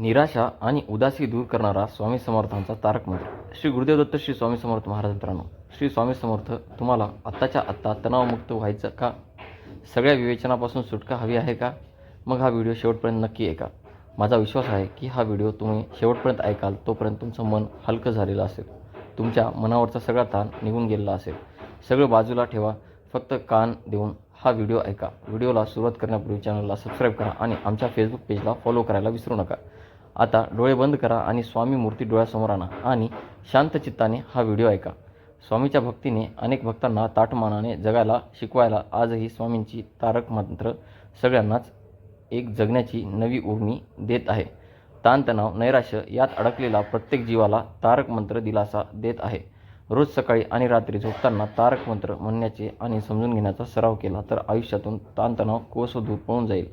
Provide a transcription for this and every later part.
निराशा आणि उदासी दूर करणारा स्वामी समर्थांचा तारक मंत्र. श्री गुरुदेव दत्त श्री स्वामी समर्थ महाराज मित्रांनो श्री स्वामी समर्थ तुम्हाला आत्ताच्या आत्ता तणावमुक्त व्हायचं का? सगळ्या विवेचनापासून सुटका हवी आहे का? मग हा व्हिडिओ शेवटपर्यंत नक्की ऐका. माझा विश्वास आहे की हा व्हिडिओ तुम्ही शेवटपर्यंत ऐकाल तोपर्यंत तुमचं मन हलकं झालेलं असेल. तुमच्या मनावरचा सगळा ताण निघून गेलेला असेल. सगळं बाजूला ठेवा फक्त कान देऊन हा व्हिडिओ ऐका. व्हिडिओला सुरुवात करण्यापूर्वी चॅनलला सबस्क्राईब करा आणि आमच्या फेसबुक पेजला फॉलो करायला विसरू नका. आता डोळे बंद करा आणि स्वामी मूर्ती डोळ्यासमोर आणा आणि शांत चित्ताने हा व्हिडिओ ऐका. स्वामीच्या भक्तीने अनेक भक्तांना ताठमानाने जगायला शिकवायला आजही स्वामींची तारक मंत्र सगळ्यांनाच एक जगण्याची नवी उर्मी देत आहे. ताणतणाव नैराश्य यात अडकलेला प्रत्येक जीवाला तारक मंत्र दिलासा देत आहे. रोज सकाळी आणि रात्री झोपताना तारक मंत्र म्हणण्याचे आणि समजून घेण्याचा सराव केला तर आयुष्यातून ताणतणाव कोसो दूर पळून जाईल.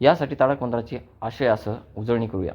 यासाठी तारक मंत्राची आशय असं उजळणी करूया.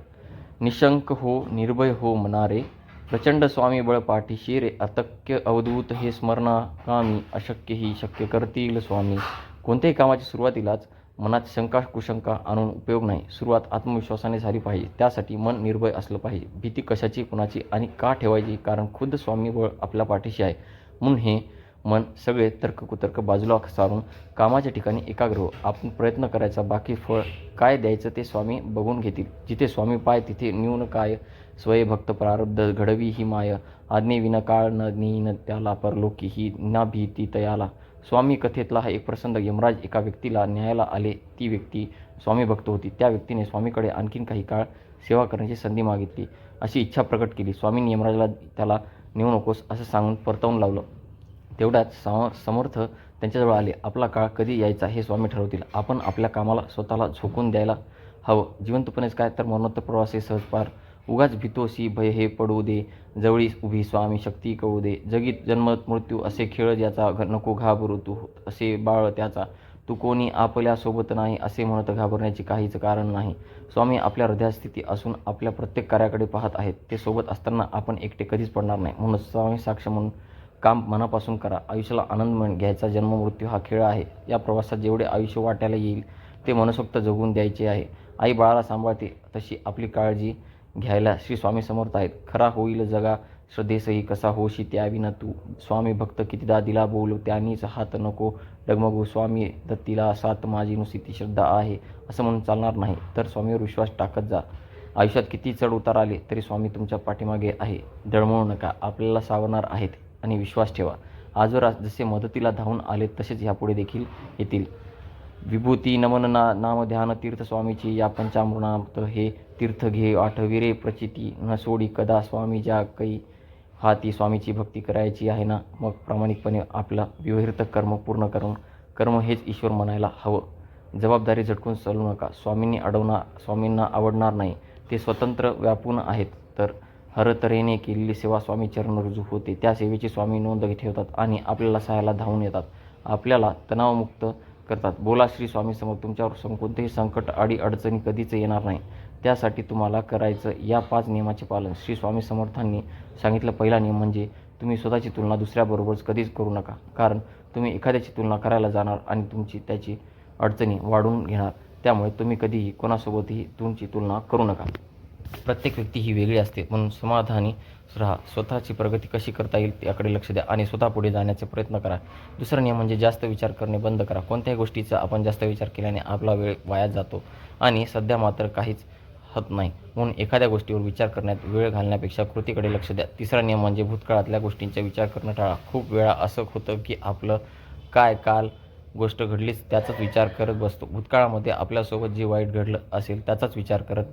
निशंक हो निर्भय हो मनारे प्रचंड स्वामी बळ पाठीशी रे अतक्य अवधूत हे स्मरणाकामी अशक्य ही शक्य करतील स्वामी. कोणत्याही कामाची सुरुवातीलाच मनात शंका कुशंका आणून उपयोग नाही. सुरुवात आत्मविश्वासाने झाली पाहिजे. त्यासाठी मन निर्भय असलं पाहिजे. भीती कशाची कुणाची आणि का ठेवायची? कारण खुद्द स्वामी बळ आपल्या पाठीशी आहे. म्हणून हे मन सगळे तर्ककुतर्क बाजूला सारून कामाच्या ठिकाणी एकाग्र हो आपण प्रयत्न करायचा बाकी फळ काय द्यायचं ते स्वामी बघून घेतील. जिथे स्वामी पाय तिथे न्यून काय? स्वय भक्त प्रारब्ध घडवी ही माय. आज्ञे विना काळ न नीन त्याला परलोकी ही ना भीती तयाला. स्वामी कथेतला हा एक प्रसंग. यमराज एका व्यक्तीला न्यायाला आले. ती व्यक्ती स्वामी भक्त होती. त्या व्यक्तीने स्वामीकडे आणखीन काही काळ सेवा करण्याची संधी मागितली. अशी इच्छा प्रकट केली. स्वामींनी यमराजला त्याला नेऊ नकोस असं सांगून परतवून लावलं. तेवढ्याच सम समर्थ त्यांच्याजवळ आले. आपला काळ कधी यायचा हे स्वामी ठरवतील. आपण आपल्या कामाला स्वतःला झोकून द्यायला हवं. जिवंतपणेच काय तर मरणोत्तर प्रवासी सहज पार. उगाच भीतोशी भय हे पडू दे. जवळी उभी स्वामी शक्ती कळू दे. जगीत जन्म मृत्यू असे खेळ ज्याचा नको घाबरू तू. असे बाळ त्याचा. तू कोणी आपल्यासोबत नाही असे म्हणत घाबरण्याचे काहीच कारण नाही. स्वामी आपल्या हृदयस्थिती असून आपल्या प्रत्येक कार्याकडे पाहत आहेत. ते सोबत असताना आपण एकटे कधीच पडणार नाही. म्हणून स्वामी साक्ष म्हणून काम मनापासून करा. आयुष्याला आनंद म्हण घ्यायचा जन्म मृत्यू हा खेळ आहे. या प्रवासात जेवढे आयुष्य वाटायला येईल ते मनसोक्त जगून द्यायचे आहे. आई बाळाला सांभाळते तशी आपली काळजी घ्यायला श्री स्वामी समर्थ आहेत. खरा होईल जगा श्रद्धेसही कसा होशी त्याविना तू. स्वामी भक्त कितीदा दिला बोलू त्यानीच हात नको डगमगू. स्वामी दत्तीला सात माझी नुसती ती श्रद्धा आहे असं म्हणून चालणार नाही. तर स्वामीवर विश्वास टाकत जा. आयुष्यात किती चढ उतार आले तरी स्वामी तुमच्या पाठीमागे आहे. दळमळू नका. आपल्याला सावरणार आहेत. आणि विश्वास ठेवा. आजवर आज जसे मदतीला धावून आले तसेच ह्यापुढे देखील येतील. विभूती नमन ना नाम ध्यान तीर्थ स्वामीची या पंचामृणात हे तीर्थ घे आठविरे प्रचिती न सोडी कदा स्वामी ज्या काही हाती स्वामीची भक्ती करायची आहे ना मग प्रामाणिकपणे आपला विवहित कर्म पूर्ण करून कर्म हेच ईश्वर म्हणायला हवं. जबाबदारी झटकून चालू नका. स्वामींनी अडवणार स्वामींना आवडणार नाही. ते स्वतंत्र व्यापून आहेत. तर हरतऱ्हेने केलेली सेवा स्वामी चरण रुजू होते. त्या सेवेची स्वामी नोंद ठेवतात आणि आपल्याला सहायला धावून येतात. आपल्याला तणावमुक्त करतात. बोला श्री स्वामी समोर तुमच्यावर सम कोणतेही संकट अडी अडचणी कधीच येणार नाही. त्यासाठी तुम्हाला करायचं या पाच नियमाचे पालन. श्री स्वामी समर्थांनी सांगितलं पहिला नियम म्हणजे तुम्ही स्वतःची तुलना दुसऱ्याबरोबरच कधीच करू नका. कारण तुम्ही एखाद्याची तुलना करायला जाणार आणि तुमची त्याची अडचणी वाढवून घेणार. त्यामुळे तुम्ही कधीही कोणासोबतही तुमची तुलना करू नका. प्रत्येक व्यक्ती ही वेगळी असते. म्हणून समाधानी राहा. स्वतःची प्रगती कशी करता येईल याकडे लक्ष द्या आणि स्वतः पुढे जाण्याचा प्रयत्न करा. दुसरा नियम म्हणजे जास्त विचार करणे बंद करा. कोणत्याही गोष्टीचा आपण जास्त विचार केल्याने आपला वेळ वाया जातो आणि सध्या मात्र काहीच होत नाही. म्हणून एखाद्या गोष्टीवर विचार करण्यात वेळ घालण्यापेक्षा कृतीकडे लक्ष द्या. तिसरा नियम म्हणजे भूतकाळातल्या गोष्टींचा विचार करणं टाळा. खूप वेळा असं होतं की आपलं काय काल गोष्ट घडलीच त्याचाच विचार करत बसतो. भूतकाळामध्ये आपल्यासोबत जे वाईट घडलं असेल त्याचाच विचार करत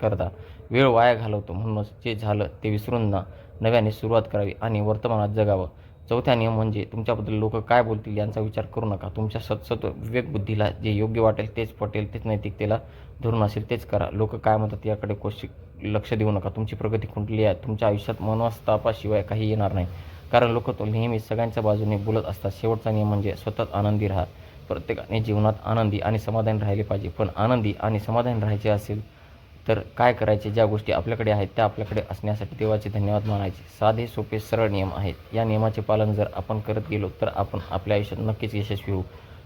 करता. वेळ वाया घालवतो म्हणूनच जे झालं ते विसरून ना नव्याने सुरुवात करावी आणि वर्तमानात जगावं. चौथ्या नियम म्हणजे तुमच्याबद्दल लोक काय बोलतील यांचा विचार करू नका. तुमच्या सतसत विवेकबुद्धीला जे योग्य वाटेल तेच पटेल तेच नैतिकतेला धरून असेल तेच करा. लोक काय म्हणतात याकडे कोशी लक्ष देऊ नका. तुमची प्रगती खुंटली आहे? तुमच्या आयुष्यात मनस्तापाशिवाय काही येणार नाही. कारण लोक तो नेहमी सगळ्यांच्या बाजूने बोलत असतात. शेवटचा नियम म्हणजे स्वतःच आनंदी राहा. प्रत्येकाने जीवनात आनंदी आणि समाधान राहिले पाहिजे. पण आनंदी आणि समाधान राहायचे असेल तर काय करायचे ज्या गोष्टी आपल्याकडे आहेत त्या आपल्याकडे असण्यासाठी देवाचे धन्यवाद मानायचे. साधे सोपे सरळ नियम आहेत. या नियमाचे पालन जर आपण करत गेलो तर आपण आपल्या आयुष्यात नक्कीच यशस्वी होऊ.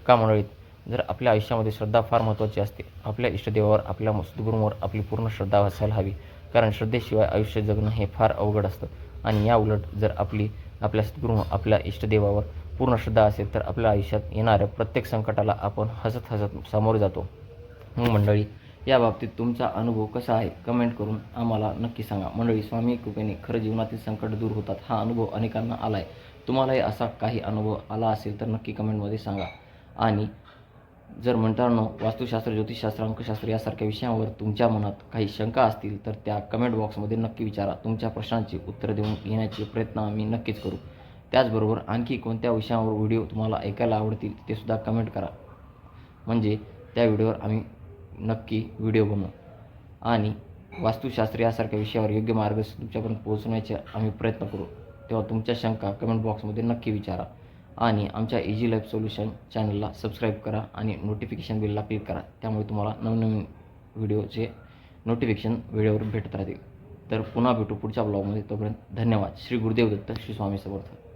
का मंडळीत जर आपल्या आयुष्यामध्ये श्रद्धा फार महत्त्वाची असते आपल्या इष्टदेवावर आपल्या सद्गुरूंवर आपली पूर्ण श्रद्धा असायला हवी. कारण श्रद्धेशिवाय आयुष्य जगणं हे फार अवघड असतं. आणि या उलट जर आपली आपल्या सद्गुरू आपल्या इष्टदेवावर पूर्ण श्रद्धा असेल तर आपल्या आयुष्यात येणाऱ्या प्रत्येक संकटाला आपण हसत हसत सामोरे जातो. मग मंडळी या बाबतीत तुमचा अनुभव कसा आहे कमेंट करून आम्हाला नक्की सांगा. मंडळी स्वामी कृपेने खरं जीवनातील संकट दूर होतात. हा अनुभव अनेकांना आला आहे तुम्हालाही असा काही अनुभव आला असेल तर नक्की कमेंटमध्ये सांगा. आणि जर मित्रांनो वास्तुशास्त्र ज्योतिषशास्त्र अंकशास्त्र यासारख्या विषयांवर तुमच्या मनात काही शंका असतील तर त्या कमेंट बॉक्समध्ये नक्की विचारा. तुमच्या प्रश्नांची उत्तरं देऊन घेण्याचे प्रयत्न आम्ही नक्कीच करू. त्याचबरोबर आणखी कोणत्या विषयांवर व्हिडिओ तुम्हाला ऐकायला आवडतील ते सुद्धा कमेंट करा. म्हणजे त्या व्हिडिओवर आम्ही नक्की व्हिडिओ बनवू. आणि वास्तुशास्त्र यासारख्या विषयावर योग्य मार्गदर्शन तुमच्यापर्यंत पोहोचवण्याचे आम्ही प्रयत्न करू. तेव्हा तुमच्या शंका कमेंट बॉक्समध्ये नक्की विचारा. आणि आमच्या इजी लाईफ सोल्युशन चॅनलला सबस्क्राईब करा आणि नोटिफिकेशन बिलला क्लिक करा. त्यामुळे तुम्हाला नवनवीन व्हिडिओचे नोटिफिकेशन वेळेवर भेटत राहतील. तर पुन्हा भेटू पुढच्या ब्लॉगमध्ये तोपर्यंत धन्यवाद. श्री गुरुदेव दत्त श्री स्वामी समर्थ.